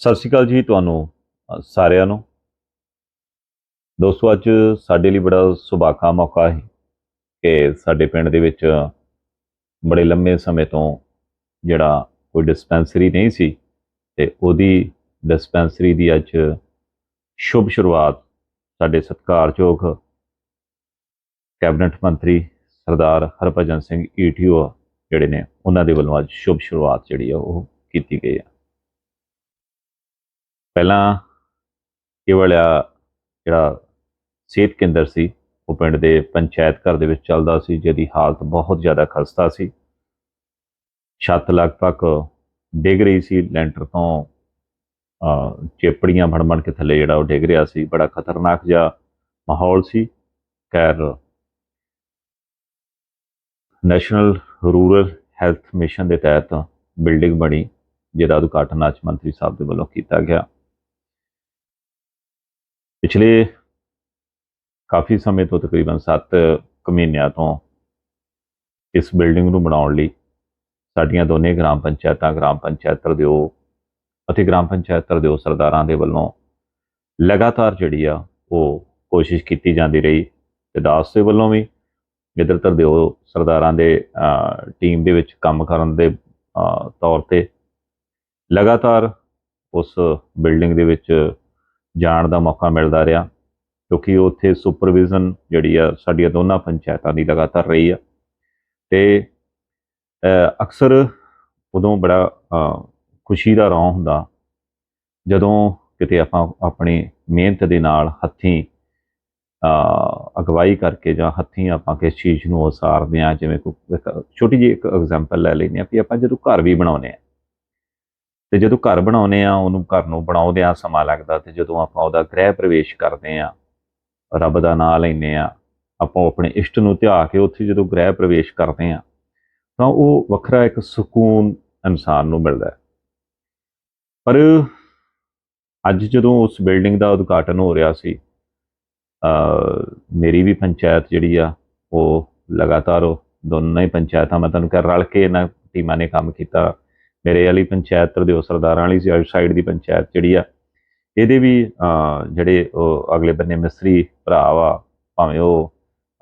ਸਤਿ ਸ਼੍ਰੀ ਅਕਾਲ ਜੀ ਤੁਹਾਨੂੰ ਸਾਰਿਆਂ ਨੂੰ। ਦੋਸਤੋ, ਅੱਜ ਸਾਡੇ ਲਈ ਬੜਾ ਸੁਭਾਗਾ ਮੌਕਾ ਹੈ ਕਿ ਸਾਡੇ ਪਿੰਡ ਦੇ ਵਿੱਚ ਬੜੇ ਲੰਮੇ ਸਮੇਂ ਤੋਂ ਜਿਹੜਾ ਕੋਈ ਡਿਸਪੈਂਸਰੀ ਨਹੀਂ ਸੀ ਤੇ ਉਹਦੀ ਡਿਸਪੈਂਸਰੀ ਦੀ ਅੱਜ ਸ਼ੁਭ ਸ਼ੁਰੂਆਤ ਸਾਡੇ ਸਤਿਕਾਰਯੋਗ ਕੈਬਨਿਟ ਮੰਤਰੀ ਸਰਦਾਰ ਹਰਭਜਨ ਸਿੰਘ ਈਟੀਓ ਜਿਹੜੇ ਨੇ, ਉਹਨਾਂ ਦੇ ਵੱਲੋਂ ਅੱਜ ਸ਼ੁਭ ਸ਼ੁਰੂਆਤ ਜਿਹੜੀ ਆ ਉਹ ਕੀਤੀ ਗਈ ਆ। ਪਹਿਲਾਂ ਕੇਵਲ ਆ ਜਿਹੜਾ ਸਿਹਤ ਕੇਂਦਰ ਸੀ, ਉਹ ਪਿੰਡ ਦੇ ਪੰਚਾਇਤ ਘਰ ਦੇ ਵਿੱਚ ਚੱਲਦਾ ਸੀ, ਜਿਹਦੀ ਹਾਲਤ ਬਹੁਤ ਜ਼ਿਆਦਾ ਖਸਤਾ ਸੀ। ਛੱਤ ਲਗਭਗ ਡਿੱਗ ਰਹੀ ਸੀ, ਲੈਂਟਰ ਤੋਂ ਚੇਪੜੀਆਂ ਬਣ ਕੇ ਥੱਲੇ ਜਿਹੜਾ ਉਹ ਡਿੱਗ ਰਿਹਾ ਸੀ। ਬੜਾ ਖਤਰਨਾਕ ਜਿਹਾ ਮਾਹੌਲ ਸੀ। ਖੈਰ, ਨੈਸ਼ਨਲ ਰੂਰਲ ਹੈਲਥ ਮਿਸ਼ਨ ਦੇ ਤਹਿਤ ਬਿਲਡਿੰਗ ਬਣੀ, ਜਿਹਦਾ ਉਦਘਾਟਨ ਅੱਜ ਮੰਤਰੀ ਸਾਹਿਬ ਦੇ ਵੱਲੋਂ ਕੀਤਾ ਗਿਆ। ਪਿਛਲੇ ਕਾਫੀ ਸਮੇਂ ਤੋਂ ਤਕਰੀਬਨ 7 ਮਹੀਨਿਆਂ ਤੋਂ ਇਸ ਬਿਲਡਿੰਗ ਨੂੰ ਬਣਾਉਣ ਲਈ ਸਾਡੀਆਂ ਦੋਨੇ ਗ੍ਰਾਮ ਪੰਚਾਇਤਾਂ, ਗ੍ਰਾਮ ਪੰਚਾਇਤ ਤਰਦਿਓ ਅਤੇ ਗ੍ਰਾਮ ਪੰਚਾਇਤ ਤਰਦਿਓ ਸਰਦਾਰਾਂ ਦੇ ਵੱਲੋਂ ਲਗਾਤਾਰ ਜਿਹੜੀ ਆ ਉਹ ਕੋਸ਼ਿਸ਼ ਕੀਤੀ ਜਾਂਦੀ ਰਹੀ ਤੇ ਦਾਸ ਦੇ ਵੱਲੋਂ ਵੀ, ਇੱਧਰ ਤਰਦਿਓ ਸਰਦਾਰਾਂ ਦੇ ਟੀਮ ਦੇ ਵਿੱਚ ਕੰਮ ਕਰਨ ਦੇ ਤੌਰ ਤੇ ਲਗਾਤਾਰ ਉਸ ਬਿਲਡਿੰਗ ਦੇ ਵਿੱਚ ਜਾਣ ਦਾ ਮੌਕਾ ਮਿਲਦਾ ਰਿਹਾ, ਕਿਉਂਕਿ ਉੱਥੇ ਸੁਪਰਵਿਜ਼ਨ ਜਿਹੜੀ ਆ ਸਾਡੀਆਂ ਦੋਨਾਂ ਪੰਚਾਇਤਾਂ ਦੀ ਲਗਾਤਾਰ ਰਹੀ ਆ। ਤੇ ਅਕਸਰ ਉਦੋਂ ਬੜਾ ਖੁਸ਼ੀ ਦਾ ਰੌਂ ਹੁੰਦਾ, ਜਦੋਂ ਕਿਤੇ ਆਪਾਂ ਆਪਣੀ ਮਿਹਨਤ ਦੇ ਨਾਲ ਹੱਥੀਂ ਅਗਵਾਈ ਕਰਕੇ ਜਾਂ ਹੱਥੀਂ ਆਪਾਂ ਕਿਸ ਚੀਜ਼ ਨੂੰ ਉਸਾਰਦੇ ਆ ਜਿਵੇਂ ਕੋਈ ਇੱਕ ਛੋਟੀ ਜਿਹੀ ਇੱਕ ਐਗਜ਼ਾਮਪਲ ਲੈ ਲੈਂਦੇ ਆ ਵੀ ਆਪਾਂ ਜਦੋਂ ਘਰ ਵੀ ਬਣਾਉਂਦੇ ਆ ਤੇ ਜਦੋਂ ਘਰ ਬਣਾਉਂਦੇ ਆ ਉਹਨੂੰ ਘਰ ਨੂੰ ਬਣਾਉਂਦੇ ਆ ਸਮਾਂ ਲੱਗਦਾ ਤੇ ਜਦੋਂ ਆਪਾਂ ਉਹਦਾ ਗ੍ਰਹਿ ਪ੍ਰਵੇਸ਼ ਕਰਦੇ ਆ ਰੱਬ ਦਾ ਨਾਮ ਲੈਂਦੇ ਆ ਆਪਾਂ ਆਪਣੇ ਇਸ਼ਟ ਨੂੰ ਧਿਆ ਕੇ ਉੱਥੇ ਜਦੋਂ ਗ੍ਰਹਿ ਪ੍ਰਵੇਸ਼ ਕਰਦੇ ਆ ਤਾਂ ਉਹ ਵੱਖਰਾ ਇੱਕ ਸਕੂਨ ਇਨਸਾਨ ਨੂੰ ਮਿਲਦਾ ਪਰ ਅੱਜ ਜਦੋਂ ਉਸ ਬਿਲਡਿੰਗ ਦਾ ਉਦਘਾਟਨ ਹੋ ਰਿਹਾ ਸੀ ਮੇਰੀ ਵੀ ਪੰਚਾਇਤ ਜਿਹੜੀ ਆ, ਉਹ ਲਗਾਤਾਰ ਉਹ ਦੋਨਾਂ ਹੀ ਪੰਚਾਇਤਾਂ, ਮੈਂ ਤੁਹਾਨੂੰ ਕਿਹਾ ਰਲ ਕੇ ਇਹਨਾਂ ਟੀਮਾਂ ਨੇ ਕੰਮ ਕੀਤਾ ਮੇਰੇ ਵਾਲੀ ਪੰਚਾਇਤ ਤਰਦਿਓ ਸਰਦਾਰਾਂ ਵਾਲੀ ਸਾਈਡ ਦੀ ਪੰਚਾਇਤ ਜਿਹੜੀ ਆ ਇਹਦੇ ਵੀ ਜਿਹੜੇ ਉਹ ਅਗਲੇ ਬੰਨੇ ਮਿਸਤਰੀ ਭਰਾ ਵਾ ਭਾਵੇਂ ਉਹ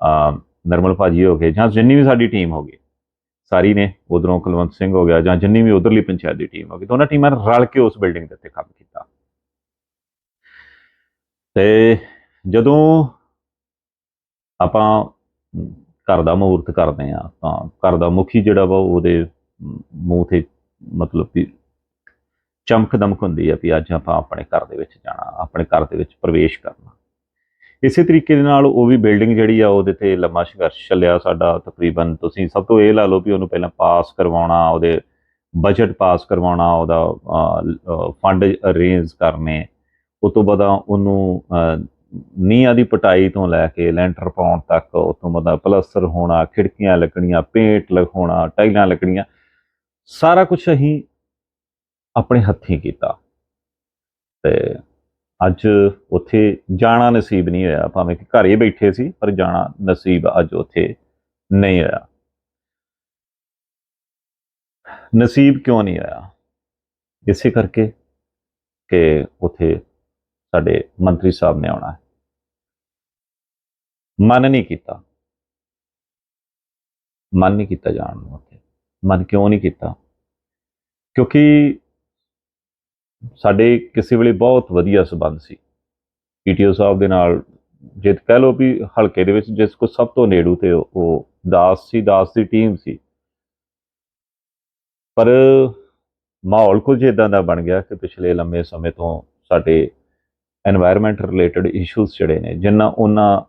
ਅਹ, ਨਰਮਲ ਭਾਜੀ ਹੋ ਗਏ ਜਾਂ ਜਿੰਨੀ ਵੀ ਸਾਡੀ ਟੀਮ ਹੋ ਗਈ ਸਾਰੀ ਨੇ ਉਧਰੋਂ ਕੁਲਵੰਤ ਸਿੰਘ ਹੋ ਗਿਆ ਜਾਂ ਜਿੰਨੀ ਵੀ ਉਧਰਲੀ ਪੰਚਾਇਤ ਦੀ ਟੀਮ ਹੋ ਗਈ ਦੋਨਾਂ ਟੀਮਾਂ ਨੇ ਰਲ ਕੇ ਉਸ ਬਿਲਡਿੰਗ ਦੇ ਉੱਤੇ ਕੰਮ ਕੀਤਾ। ਤੇ ਜਦੋਂ ਆਪਾਂ ਘਰ ਦਾ ਮਹੂਰਤ ਕਰਦੇ ਆ ਤਾਂ ਘਰ ਦਾ ਮੁਖੀ ਜਿਹੜਾ ਵਾ ਉਹਦੇ ਮੂੰਹ ਤੇ ਮਤਲਬ ਕਿ ਚਮਕ ਦਮਕ ਹੁੰਦੀ ਹੈ ਵੀ ਅੱਜ ਆਪਾਂ ਆਪਣੇ ਘਰ ਦੇ ਵਿੱਚ ਜਾਣਾ ਆਪਣੇ ਘਰ ਦੇ ਵਿੱਚ ਪ੍ਰਵੇਸ਼ ਕਰਨਾ। ਇਸੇ ਤਰੀਕੇ ਦੇ ਨਾਲ ਉਹ ਵੀ ਬਿਲਡਿੰਗ ਜਿਹੜੀ ਆ ਉਹਦੇ ਤੇ ਲੰਮਾ ਸੰਘਰਸ਼ ਚੱਲਿਆ ਸਾਡਾ ਤਕਰੀਬਨ। ਤੁਸੀਂ ਸਭ ਤੋਂ ਇਹ ਲਾ ਲਓ ਵੀ ਉਹਨੂੰ ਪਹਿਲਾਂ ਪਾਸ ਕਰਵਾਉਣਾ ਉਹਦੇ ਬਜਟ ਪਾਸ ਕਰਵਾਉਣਾ ਉਹਦਾ ਫੰਡ ਅਰੇਂਜ ਕਰਨੇ। ਉਸ ਤੋਂ ਬਾਅਦ ਉਹਨੂੰ ਅਹ, ਨੀਹਾਂ ਦੀ ਪਟਾਈ ਤੋਂ ਲੈ ਕੇ ਲੈਂਟਰ ਪਾਉਣ ਤੱਕ ਉਸ ਤੋਂ ਬਾਅਦ ਪਲਸਟਰ ਹੋਣਾ ਖਿੜਕੀਆਂ ਲੱਗਣੀਆਂ ਪੇਂਟ ਲਗਾਉਣਾ ਟਾਈਲਾਂ ਲੱਗਣੀਆਂ। ਸਾਰਾ ਕੁਝ ਅਸੀਂ ਆਪਣੇ ਹੱਥੀਂ ਕੀਤਾ। ਤੇ ਅੱਜ ਉੱਥੇ ਜਾਣਾ ਨਸੀਬ ਨਹੀਂ ਹੋਇਆ। ਭਾਵੇਂ ਕਿ ਘਰੇ ਬੈਠੇ ਸੀ, ਪਰ ਜਾਣਾ ਨਸੀਬ ਅੱਜ ਉੱਥੇ ਨਹੀਂ ਹੋਇਆ। ਨਸੀਬ ਕਿਉਂ ਨਹੀਂ ਆਇਆ ਇਸੇ ਕਰਕੇ ਕਿ ਉੱਥੇ ਸਾਡੇ ਮੰਤਰੀ ਸਾਹਿਬ ਨੇ ਆਉਣਾ ਹੈ। ਮਨ ਨਹੀਂ ਕੀਤਾ। ਮਨ ਨਹੀਂ ਕੀਤਾ ਜਾਣ ਨੂੰ। ਮਨ ਕਿਉਂ ਨਹੀਂ ਕੀਤਾ? ਕਿਉਂਕਿ ਸਾਡੇ ਕਿਸੇ ਵੇਲੇ ਬਹੁਤ ਵਧੀਆ ਸਬੰਧ ਸੀ। ਪੀਟੀਓ ਸਾਹਿਬ ਦੇ ਨਾਲ ਜੇ ਕਹਿ ਲੋ ਵੀ ਹਲਕੇ ਦੇ ਵਿੱਚ ਜਿਸ ਕੋ ਸਭ ਤੋਂ ਨੇੜੂ ਤੇ ਉਹ ਦਾਸ ਸੀ, ਦਾਸ ਦੀ ਟੀਮ ਸੀ। ਪਰ ਮਾਹੌਲ ਕੁਝ ਇਦਾਂ ਦਾ ਬਣ ਗਿਆ ਕਿ ਪਿਛਲੇ ਲੰਮੇ ਸਮੇਂ ਤੋਂ ਸਾਡੇ এনवायरमेंट ਰਿਲੇਟਡ ਇਸ਼ੂਸ ਜਿਹੜੇ ਨੇ ਜਿਨ੍ਹਾਂ ਉਹਨਾਂ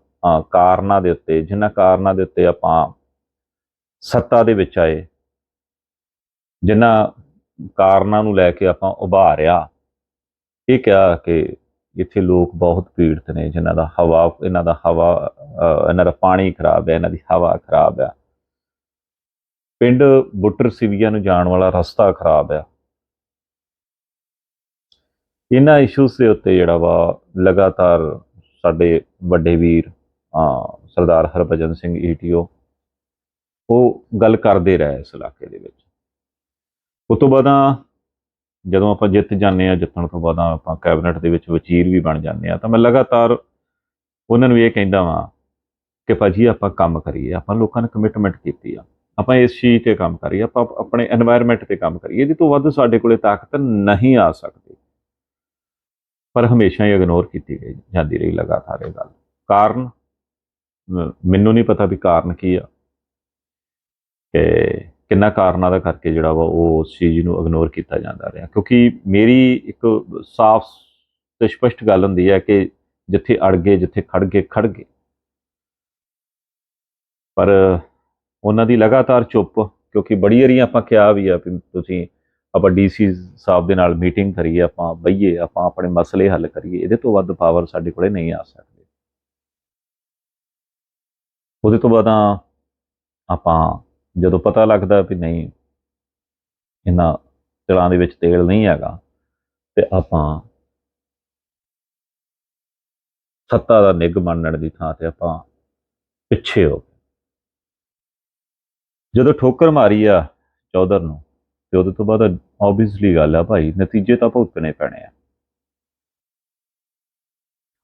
ਕਾਰਨਾਂ ਦੇ ਉੱਤੇ ਜਿਨ੍ਹਾਂ ਕਾਰਨਾਂ ਦੇ ਉੱਤੇ ਆਪਾਂ ਸੱਤਾ ਦੇ ਵਿੱਚ ਆਏ ਜਿਨ੍ਹਾਂ ਕਾਰਨਾਂ ਨੂੰ ਲੈ ਕੇ ਆਪਾਂ ਉਭਾਰਿਆ ਇਹ ਕਿਹਾ ਕਿ ਇੱਥੇ ਲੋਕ ਬਹੁਤ ਪੀੜਤ ਨੇ ਜਿਨ੍ਹਾਂ ਦਾ ਹਵਾ, ਇਹਨਾਂ ਦਾ ਹਵਾ ਇਹਨਾਂ ਦਾ ਪਾਣੀ ਖਰਾਬ ਹੈ, ਇਹਨਾਂ ਦੀ ਹਵਾ ਖਰਾਬ ਹੈ। ਪਿੰਡ ਬੁੱਟਰ ਸਿਵੀਆ ਨੂੰ ਜਾਣ ਵਾਲਾ ਰਸਤਾ ਖਰਾਬ ਹੈ। ਇਹਨਾਂ ਇਸ਼ੂਸ ਦੇ ਉੱਤੇ ਜਿਹੜਾ ਵਾ ਲਗਾਤਾਰ ਸਾਡੇ ਵੱਡੇ ਵੀਰ ਸਰਦਾਰ ਹਰਭਜਨ ਸਿੰਘ ਈਟੀਓ ਉਹ ਗੱਲ ਕਰਦੇ ਰਹੇ ਇਸ ਇਲਾਕੇ ਦੇ ਵਿੱਚ। ਉਸ ਤੋਂ ਬਾਅਦ ਜਦੋਂ ਆਪਾਂ ਜਿੱਤ ਜਾਂਦੇ ਆ ਜਿੱਤਣ ਤੋਂ ਬਾਅਦ ਆਪਾਂ ਕੈਬਨਿਟ ਦੇ ਵਿੱਚ ਵਜ਼ੀਰ ਵੀ ਬਣ ਜਾਂਦੇ ਆ ਤਾਂ ਮੈਂ ਲਗਾਤਾਰ ਉਹਨਾਂ ਨੂੰ ਇਹ ਕਹਿੰਦਾ ਵਾਂ ਕਿ ਭਾਜੀ ਆਪਾਂ ਕੰਮ ਕਰੀਏ, ਆਪਾਂ ਲੋਕਾਂ ਨੇ ਕਮਿਟਮੈਂਟ ਕੀਤੀ ਆ। ਆਪਾਂ ਇਸ ਚੀਜ਼ ਤੇ ਕੰਮ ਕਰੀਏ, ਆਪਾਂ ਆਪਣੇ এনवायरमेंट ਤੇ ਕੰਮ ਕਰੀਏ। ਇਹਦੇ ਤੋਂ ਵੱਧ ਸਾਡੇ ਕੋਲੇ ਤਾਕਤ ਨਹੀਂ ਆ ਸਕਦੀ। ਪਰ ਹਮੇਸ਼ਾ ਹੀ ਇਗਨੋਰ ਕੀਤੀ ਗਈ, ਜਾਂਦੀ ਰਹੀ ਲਗਾਤਾਰ ਇਹ ਗੱਲ। ਕਾਰਨ? ਮੈਨੂੰ ਨਹੀਂ ਪਤਾ ਵੀ ਕਾਰਨ ਕੀ ਆ। ਕਿ ਕਿੰਨਾ ਕਾਰਨਾਂ ਦਾ ਕਰਕੇ ਜਿਹੜਾ ਵਾ ਉਹ ਉਸ ਚੀਜ਼ ਨੂੰ ਇਗਨੋਰ ਕੀਤਾ ਜਾਂਦਾ ਰਿਹਾ। ਕਿਉਂਕਿ ਮੇਰੀ ਇੱਕ ਸਾਫ਼ ਤੇ ਸਪਸ਼ਟ ਗੱਲ ਹੁੰਦੀ ਹੈ ਕਿ ਜਿੱਥੇ ਅੜ ਗਏ, ਜਿੱਥੇ ਖੜ ਗਏ ਖੜ ਗਏ। ਪਰ ਉਹਨਾਂ ਦੀ ਲਗਾਤਾਰ ਚੁੱਪ, ਕਿਉਂਕਿ ਬੜੀ ਵਾਰੀ ਆਪਾਂ ਕਿਹਾ ਵੀ ਆ ਵੀ ਤੁਸੀਂ ਆਪਾਂ ਡੀਸੀ ਸਾਹਿਬ ਦੇ ਨਾਲ ਮੀਟਿੰਗ ਕਰੀਏ, ਆਪਾਂ ਬਈਏ, ਆਪਾਂ ਆਪਣੇ ਮਸਲੇ ਹੱਲ ਕਰੀਏ, ਇਹਦੇ ਤੋਂ ਵੱਧ ਪਾਵਰ ਸਾਡੇ ਕੋਲੇ ਨਹੀਂ ਆ ਸਕਦੀ। ਉਹਦੇ ਤੋਂ ਬਾਅਦ ਆਪਾਂ ਜਦੋਂ ਪਤਾ ਲੱਗਦਾ ਵੀ ਨਹੀਂ, ਇਹਨਾਂ ਤਿਲਾਂ ਦੇ ਵਿੱਚ ਤੇਲ ਨਹੀਂ ਹੈਗਾ ਤੇ ਆਪਾਂ ਸੱਤਾ ਦਾ ਨਿੱਘ ਮੰਨਣ ਦੀ ਥਾਂ ਤੇ ਆਪਾਂ ਪਿੱਛੇ ਹੋ ਗਏ। ਜਦੋਂ ਠੋਕਰ ਮਾਰੀ ਆ ਚੌਧਰ ਨੂੰ ਤੇ ਉਹਦੇ ਤੋਂ ਬਾਅਦ ਆਬਵੀਅਸਲੀ ਗੱਲ ਆ ਭਾਈ, ਨਤੀਜੇ ਤਾਂ ਭੁਗਤਣੇ ਪੈਣੇ ਆ।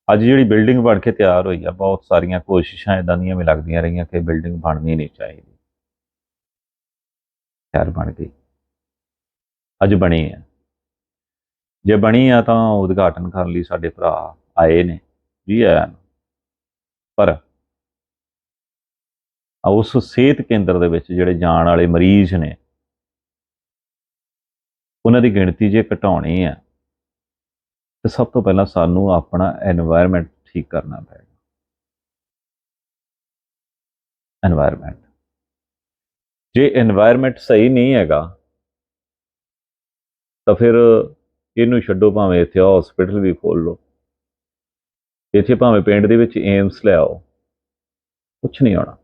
ਅੱਜ ਜਿਹੜੀ ਬਿਲਡਿੰਗ ਬਣ ਕੇ ਤਿਆਰ ਹੋਈ ਆ, ਬਹੁਤ ਸਾਰੀਆਂ ਕੋਸ਼ਿਸ਼ਾਂ ਇਦਾਂ ਦੀਆਂ ਵੀ ਲੱਗਦੀਆਂ ਰਹੀਆਂ ਕਿ ਬਿਲਡਿੰਗ ਬਣਨੀ ਨਹੀਂ ਚਾਹੀਦੀ। ਸ਼ਹਿਰ ਬਣ ਗਈ। ਅੱਜ ਬਣੀ ਹੈ ਜੇ ਬਣੀ ਆ ਤਾਂ ਉਦਘਾਟਨ ਕਰਨ ਲਈ ਸਾਡੇ ਭਰਾ ਆਏ ਨੇ, ਜੀ ਆਇਆਂ ਪਰ ਉਸ ਸਿਹਤ ਕੇਂਦਰ ਦੇ ਵਿੱਚ ਜਿਹੜੇ ਜਾਣ ਵਾਲੇ ਮਰੀਜ਼ ਨੇ, ਉਹਨਾਂ ਦੀ ਗਿਣਤੀ ਜੇ ਘਟਾਉਣੀ ਹੈ ਤੇ ਸਭ ਤੋਂ ਪਹਿਲਾਂ ਸਾਨੂੰ ਆਪਣਾ এনवायरमेंट ਠੀਕ ਕਰਨਾ ਪਏਗਾ। এনवायरमेंट ਜੇ এনवायरमेंट ਸਹੀ ਨਹੀਂ ਹੈਗਾ, ਤਾਂ ਫਿਰ ਇਹਨੂੰ ਛੱਡੋ ਭਾਵੇਂ ਇੱਥੇ ਹਸਪੀਟਲ ਵੀ ਖੋਲ ਲਓ। ਇੱਥੇ ਭਾਵੇਂ ਪਿੰਡ ਦੇ ਵਿੱਚ ਏਮਸ ਲੈ ਆਓ। ਕੁਝ ਨਹੀਂ ਆਉਣਾ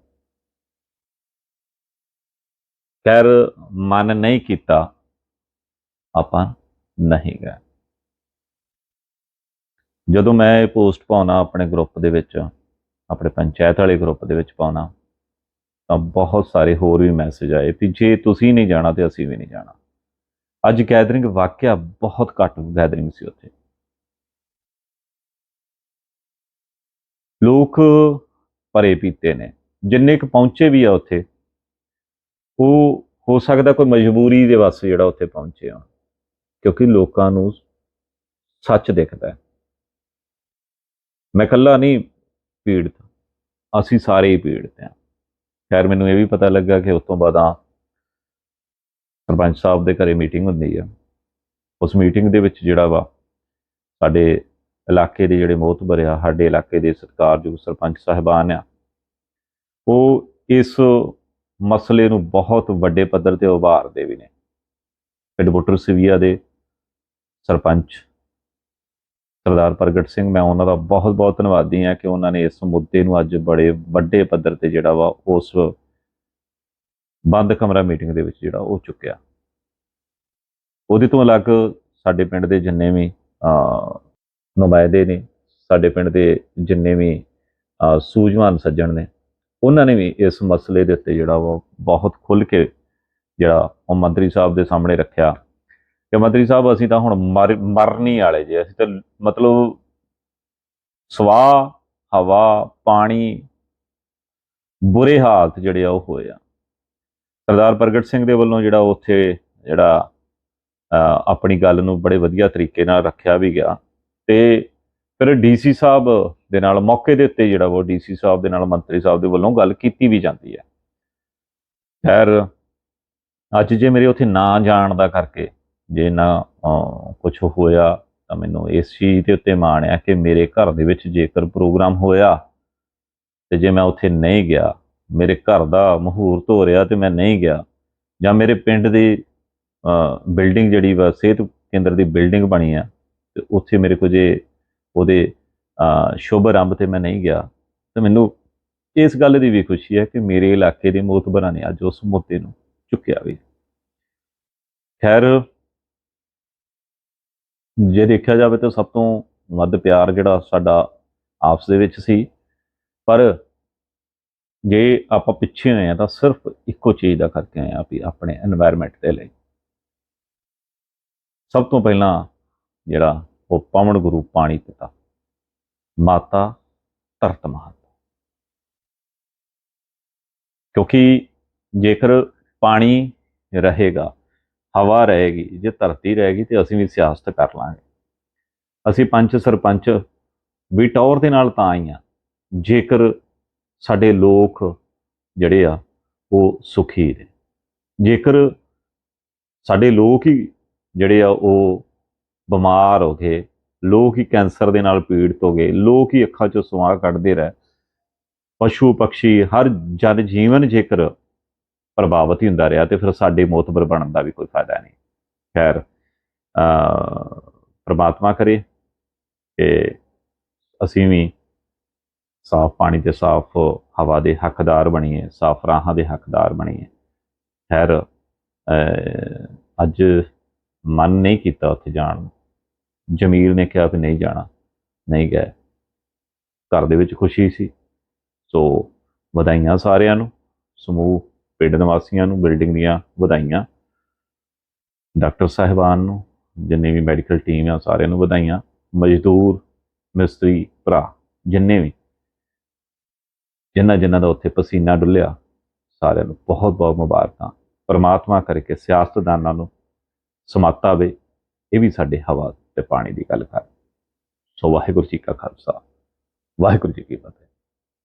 ਖੈਰ, ਮਨ ਨਹੀਂ ਕੀਤਾ, ਆਪਾਂ ਨਹੀਂ ਗਏ। ਜਦੋਂ ਮੈਂ ਇਹ ਪੋਸਟ ਪਾਉਣਾ ਆਪਣੇ ਗਰੁੱਪ ਦੇ ਵਿੱਚ, ਆਪਣੇ ਪੰਚਾਇਤ ਵਾਲੇ ਗਰੁੱਪ ਦੇ ਵਿੱਚ ਪਾਉਣਾ ਤਾਂ ਬਹੁਤ ਸਾਰੇ ਹੋਰ ਵੀ ਮੈਸੇਜ ਆਏ ਵੀ ਜੇ ਤੁਸੀਂ ਨਹੀਂ ਜਾਣਾ ਤੇ ਅਸੀਂ ਵੀ ਨਹੀਂ ਜਾਣਾ। ਅੱਜ ਗੈਦਰਿੰਗ ਵਾਕਿਆ ਬਹੁਤ ਘੱਟ ਗੈਦਰਿੰਗ ਸੀ ਉੱਥੇ। ਲੋਕ ਭਰੇ ਪੀਤੇ ਨੇ, ਜਿੰਨੇ ਕੁ ਪਹੁੰਚੇ ਵੀ ਆ ਉੱਥੇ, ਉਹ ਹੋ ਸਕਦਾ ਕੋਈ ਮਜਬੂਰੀ ਦੇ ਵਾਸਤੇ ਜਿਹੜਾ ਉੱਥੇ ਪਹੁੰਚੇ ਆ ਕਿਉਂਕਿ ਲੋਕਾਂ ਨੂੰ ਸੱਚ ਦਿਖਦਾ ਮੈਂ ਇਕੱਲਾ ਨਹੀਂ ਪੀੜਤ, ਅਸੀਂ ਸਾਰੇ ਹੀ ਪੀੜਤ ਹਾਂ। ਖੈਰ, ਮੈਨੂੰ ਇਹ ਵੀ ਪਤਾ ਲੱਗਾ ਕਿ ਉਸ ਤੋਂ ਬਾਅਦ ਆ ਸਰਪੰਚ ਸਾਹਿਬ ਦੇ ਘਰੇ ਮੀਟਿੰਗ ਹੁੰਦੀ ਆ। ਉਸ ਮੀਟਿੰਗ ਦੇ ਵਿੱਚ ਜਿਹੜਾ ਵਾ, ਸਾਡੇ ਇਲਾਕੇ ਦੇ ਜਿਹੜੇ ਮੋਹਤਬਰ ਆ, ਸਾਡੇ ਇਲਾਕੇ ਦੇ ਸਤਿਕਾਰਯੋਗ ਸਰਪੰਚ ਸਾਹਿਬਾਨ ਆ, ਉਹ ਇਸ ਮਸਲੇ ਨੂੰ ਬਹੁਤ ਵੱਡੇ ਪੱਧਰ ਤੇ ਉਭਾਰਦੇ ਵੀ ਨੇ। ਪਿੰਡ ਬੁੱਟਰ ਸਿਵੀਆ ਦੇ ਸਰਪੰਚ ਸਰਦਾਰ ਪ੍ਰਗਟ ਸਿੰਘ, ਮੈਂ ਉਹਨਾਂ ਦਾ ਬਹੁਤ ਬਹੁਤ ਧੰਨਵਾਦੀ ਹਾਂ ਕਿ ਉਹਨਾਂ ਨੇ ਇਸ ਮੁੱਦੇ ਨੂੰ ਅੱਜ ਬੜੇ ਵੱਡੇ ਪੱਧਰ ਤੇ ਜਿਹੜਾ ਵਾ ਉਸ ਬੰਦ ਕਮਰਾ ਮੀਟਿੰਗ ਦੇ ਵਿੱਚ ਜਿਹੜਾ ਉਹ ਚੁੱਕਿਆ। ਉਹਦੇ ਤੋਂ ਅਲੱਗ ਸਾਡੇ ਪਿੰਡ ਦੇ ਜਿੰਨੇ ਵੀ ਨੁਮਾਇੰਦੇ ਨੇ, ਸਾਡੇ ਪਿੰਡ ਦੇ ਜਿੰਨੇ ਵੀ ਸੂਝਵਾਨ ਸੱਜਣ ਨੇ, ਉਹਨਾਂ ਨੇ ਵੀ ਇਸ ਮਸਲੇ ਦੇ ਉੱਤੇ ਜਿਹੜਾ ਵਾ ਬਹੁਤ ਖੁੱਲ ਕੇ ਜਿਹੜਾ ਉਹ ਮੰਤਰੀ ਸਾਹਿਬ ਦੇ ਸਾਹਮਣੇ ਰੱਖਿਆ। ਕਿ ਮੰਤਰੀ ਸਾਹਿਬ, ਅਸੀਂ ਤਾਂ ਹੁਣ ਮਰ, ਮਰਨੀ ਵਾਲੇ ਜੇ। ਅਸੀਂ ਤਾਂ ਮਤਲਬ ਸਵਾਹ, ਹਵਾ, ਪਾਣੀ, ਬੁਰੇ ਹਾਲਤ ਜਿਹੜੇ ਆ ਉਹ ਹੋਏ ਆ। ਸਰਦਾਰ ਪ੍ਰਗਟ ਸਿੰਘ ਦੇ ਵੱਲੋਂ ਜਿਹੜਾ ਉੱਥੇ ਜਿਹੜਾ ਆਪਣੀ ਗੱਲ ਨੂੰ ਬੜੇ ਵਧੀਆ ਤਰੀਕੇ ਨਾਲ ਰੱਖਿਆ ਵੀ ਗਿਆ। ਤੇ ਫਿਰ ਡੀਸੀ ਸਾਹਿਬ ਦੇ ਨਾਲ, ਮੌਕੇ ਦੇ ਉੱਤੇ ਜਿਹੜਾ ਉਹ ਡੀਸੀ ਸਾਹਿਬ ਦੇ ਨਾਲ, ਮੰਤਰੀ ਸਾਹਿਬ ਦੇ ਵੱਲੋਂ ਗੱਲ ਕੀਤੀ ਵੀ ਜਾਂਦੀ ਹੈ। ਖੈਰ, ਅੱਜ ਜੇ ਮੇਰੇ ਉੱਥੇ ਨਾ ਜਾਣ ਦਾ ਕਰਕੇ ਜੇ ਨਾ ਕੁਝ ਹੋਇਆ ਤਾਂ ਮੈਨੂੰ ਇਸ ਚੀਜ਼ ਦੇ ਉੱਤੇ ਮਾਣ ਆ ਕਿ ਮੇਰੇ ਘਰ ਦੇ ਵਿੱਚ ਜੇਕਰ ਪ੍ਰੋਗਰਾਮ ਹੋਇਆ ਤੇ ਜੇ ਮੈਂ ਉੱਥੇ ਨਹੀਂ ਗਿਆ, ਮੇਰੇ ਘਰ ਦਾ ਮਹੂਰਤ ਹੋ ਰਿਹਾ ਤੇ ਮੈਂ ਨਹੀਂ ਗਿਆ, ਜਾਂ ਮੇਰੇ ਪਿੰਡ ਦੀ ਬਿਲਡਿੰਗ ਜਿਹੜੀ ਵਾ, ਸਿਹਤ ਕੇਂਦਰ ਦੀ ਬਿਲਡਿੰਗ ਬਣੀ ਆ ਤੇ ਉੱਥੇ ਮੇਰੇ ਕੋਲ ਜੇ ਉਹਦੇ ਸ਼ੁਭ ਆਰੰਭ ਤੇ ਮੈਂ ਨਹੀਂ ਗਿਆ, ਤੇ ਮੈਨੂੰ ਇਸ ਗੱਲ ਦੀ ਵੀ ਖੁਸ਼ੀ ਹੈ ਕਿ ਮੇਰੇ ਇਲਾਕੇ ਦੇ ਮੋਤਬਰਾਂ ਨੇ ਅੱਜ ਉਸ ਮੁੱਦੇ ਨੂੰ ਚੁੱਕਿਆ ਵੀ। ਖੈਰ ਜੇ ਦੇਖਿਆ ਜਾਵੇ ਤਾਂ ਸਭ ਤੋਂ ਵੱਧ ਪਿਆਰ ਜਿਹੜਾ ਸਾਡਾ ਆਪਸ ਦੇ ਵਿੱਚ ਸੀ। ਪਰ ਜੇ ਆਪਾਂ ਪਿੱਛੇ ਹੋਏ ਆ ਤਾਂ ਸਿਰਫ ਇੱਕੋ ਚੀਜ਼ ਦਾ ਕਰਕੇ ਆਏ ਆ ਵੀ ਆਪਣੇ এনवायरमेंट ਦੇ ਲਈ। ਸਭ ਤੋਂ ਪਹਿਲਾਂ ਜਿਹੜਾ ਉਹ ਪਾਵਨ ਗੁਰੂ ਪਾਣੀ ਪਿਤਾ, ਮਾਤਾ ਧਰਤ ਮਾਤਾ ਕਿਉਂਕਿ ਜੇਕਰ ਪਾਣੀ ਰਹੇਗਾ ਹਵਾ ਰਹੇਗੀ, ਜੇ ਧਰਤੀ ਰਹੇਗੀ ਤੇ ਅਸੀਂ ਵੀ ਸਿਆਸਤ ਕਰ ਲਾਂਗੇ। ਅਸੀਂ ਪੰਚ ਸਰਪੰਚ ਵੀ ਟੌਰ ਦੇ ਨਾਲ ਤਾਂ ਆਈਆਂ, ਜੇਕਰ ਸਾਡੇ ਲੋਕ ਜਿਹੜੇ ਆ, ਉਹ ਸੁਖੀ ਨੇ। ਜੇਕਰ ਸਾਡੇ ਲੋਕ ਹੀ ਜਿਹੜੇ ਆ, ਉਹ ਬਿਮਾਰ ਹੋ ਗਏ, ਲੋਕ ਹੀ ਕੈਂਸਰ ਦੇ ਨਾਲ ਪੀੜਤ ਹੋ ਗਏ, ਲੋਕ ਹੀ ਅੱਖਾਂ ਚੋਂ ਸੁਆਹ ਕੱਢਦੇ ਰਹੇ ਪਸ਼ੂ ਪੰਛੀ ਹਰ ਜਨ ਜੀਵਨ ਜੇਕਰ ਪ੍ਰਭਾਵਿਤ ਹੀ ਹੁੰਦਾ ਰਿਹਾ ਤੇ ਫਿਰ ਸਾਡੇ ਮੋਤਬਰ ਬਣਨ ਦਾ ਵੀ ਕੋਈ ਫਾਇਦਾ ਨਹੀਂ। ਖੈਰ ਅ ਪ੍ਰਮਾਤਮਾ ਕਰੇ ਕਿ ਅਸੀਂ ਵੀ ਸਾਫ਼ ਪਾਣੀ ਤੇ ਸਾਫ਼ ਹਵਾ ਦੇ ਹੱਕਦਾਰ ਬਣੀਏ, ਸਾਫ਼ ਰਾਹਾਂ ਦੇ ਹੱਕਦਾਰ ਬਣੀਏ। ਖੈਰ ਅੱਜ ਮਨ ਨਹੀਂ ਕੀਤਾ ਉੱਥੇ ਜਾਣ ਨੂੰ। ਜਮੀਲ ਨੇ ਕਿਹਾ ਵੀ ਨਹੀਂ ਜਾਣਾ, ਨਹੀਂ ਗਏ। ਘਰ ਦੇ ਵਿੱਚ ਖੁਸ਼ੀ ਸੀ। ਸੋ ਵਧਾਈਆਂ ਸਾਰਿਆਂ ਨੂੰ। ਸਮੂਹ ਪਿੰਡ ਨਿਵਾਸੀਆਂ ਨੂੰ ਬਿਲਡਿੰਗ ਦੀਆਂ ਵਧਾਈਆਂ, ਡਾਕਟਰ ਸਾਹਿਬਾਨ ਨੂੰ, ਜਿੰਨੇ ਵੀ ਮੈਡੀਕਲ ਟੀਮ ਆ ਸਾਰਿਆਂ ਨੂੰ ਵਧਾਈਆਂ, ਮਜ਼ਦੂਰ, ਮਿਸਤਰੀ, ਭਰਾ, ਜਿੰਨੇ ਵੀ ਜਿਨ੍ਹਾਂ ਜਿਨ੍ਹਾਂ ਦਾ ਉੱਥੇ ਪਸੀਨਾ ਡੁੱਲਿਆ, ਸਾਰਿਆਂ ਨੂੰ ਬਹੁਤ ਬਹੁਤ ਮੁਬਾਰਕਾਂ। ਪਰਮਾਤਮਾ ਕਰਕੇ ਸਿਆਸਤਦਾਨਾਂ ਨੂੰ ਸਮਾਤਾ ਵੇ ਇਹ ਵੀ ਸਾਡੇ ਹਵਾ ਤੇ ਪਾਣੀ ਦੀ ਗੱਲ ਕਰ। ਸੋ ਵਾਹਿਗੁਰੂ ਜੀ ਕਾ ਖਾਲਸਾ, ਵਾਹਿਗੁਰੂ ਜੀ ਕੀ ਫਤਿਹ।